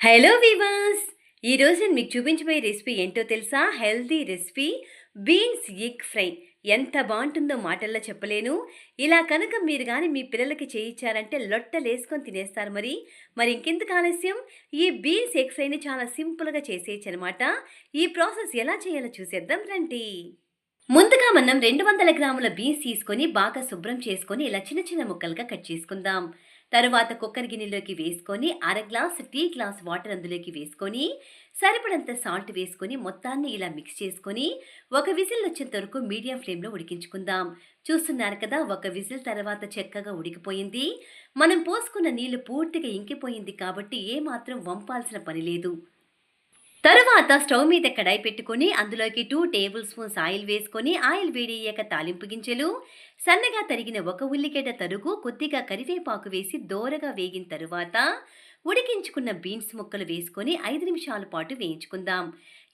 Hello వివాస్ ఈరోజు నేను మీకు చూపించబోయే రెసిపీ ఏంటో తెలుసా? Healthy recipe beans egg fry ఎంత బాగుంటుందో మాటల్లో చెప్పలేను. ఇలా కనుక మీరు కానీ మీ పిల్లలకి చేయించారంటే లొట్టలేసుకొని తినేస్తారు మరి. మరి ఇంకెందుకు ఆలస్యం? ఈ బీన్స్ ఎగ్ ఫ్రైని చాలా సింపుల్గా చేసేయచ్చు అనమాట ఈ ప్రాసెస్ ఎలా చేయాలో చూసేద్దాం రండి. ముందుగా మనం రెండు వందల గ్రాముల బీన్స్ తీసుకొని బాగా శుభ్రం చేసుకొని ఇలా చిన్న చిన్న ముక్కలుగా కట్ చేసుకుందాం. తరువాత కుక్కర్ గిన్నెలోకి వేసుకొని అర గ్లాస్ టీ గ్లాస్ వాటర్ అందులోకి వేసుకొని సరిపడంత సాల్ట్ వేసుకొని మొత్తాన్ని ఇలా మిక్స్ చేసుకొని ఒక విజిల్ వచ్చేంత వరకు మీడియం ఫ్లేమ్లో ఉడికించుకుందాం. చూస్తున్నారు కదా ఒక విజిల్ తర్వాత చక్కగా ఉడికిపోయింది. మనం పోసుకున్న నీళ్ళు పూర్తిగా ఇంకిపోయింది కాబట్టి ఏమాత్రం వంపాల్సిన పని లేదు. తర్వాత స్టవ్ మీద కడాయి పెట్టుకొని అందులోకి టూ టేబుల్ స్పూన్స్ ఆయిల్ వేసుకొని ఆయిల్ వేడియ్యాక తాలింపు గింజలు సన్నగా తరిగిన ఒక ఉల్లిగడ్డ తరుగు కొద్దిగా కరివేపాకు వేసి దోరగా వేగిన తరువాత ఉడికించుకున్న బీన్స్ ముక్కలు వేసుకొని ఐదు నిమిషాల పాటు వేయించుకుందాం.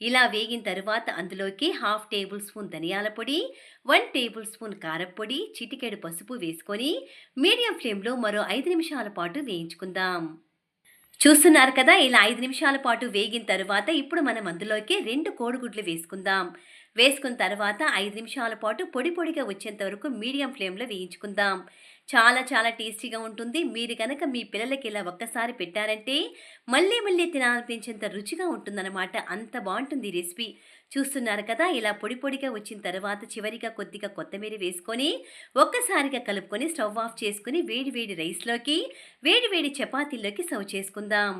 ఇలా వేగిన తరువాత అందులోకి హాఫ్ టేబుల్ స్పూన్ ధనియాల పొడి వన్ టేబుల్ స్పూన్ కారప్పొడి చిటికెడు పసుపు వేసుకొని మీడియం ఫ్లేమ్లో మరో ఐదు నిమిషాల పాటు వేయించుకుందాం. చూస్తున్నారు కదా ఇలా ఐదు నిమిషాల పాటు వేగిన తర్వాత ఇప్పుడు మనం అందులోకి రెండు కోడిగుడ్లు వేసుకుందాం. వేసుకున్న తర్వాత ఐదు నిమిషాల పాటు పొడి పొడిగా వచ్చేంత వరకు మీడియం ఫ్లేమ్లో వేయించుకుందాం. చాలా చాలా టేస్టీగా ఉంటుంది. మీరు కనుక మీ పిల్లలకి ఇలా ఒక్కసారి పెట్టారంటే మళ్ళీ మళ్ళీ తినాలనిపించేంత రుచిగా ఉంటుందన్నమాట. అంత బాగుంటుంది ఈ రెసిపీ. చూస్తున్నారు కదా ఇలా పొడి పొడిగా వచ్చిన తర్వాత చివరిగా కొద్దిగా కొత్తిమీర వేసుకొని ఒక్కసారిగా కలుపుకొని స్టవ్ ఆఫ్ చేసుకుని వేడి వేడి రైస్లోకి వేడి వేడి చపాతీల్లోకి సర్వ్ చేసుకుందాం.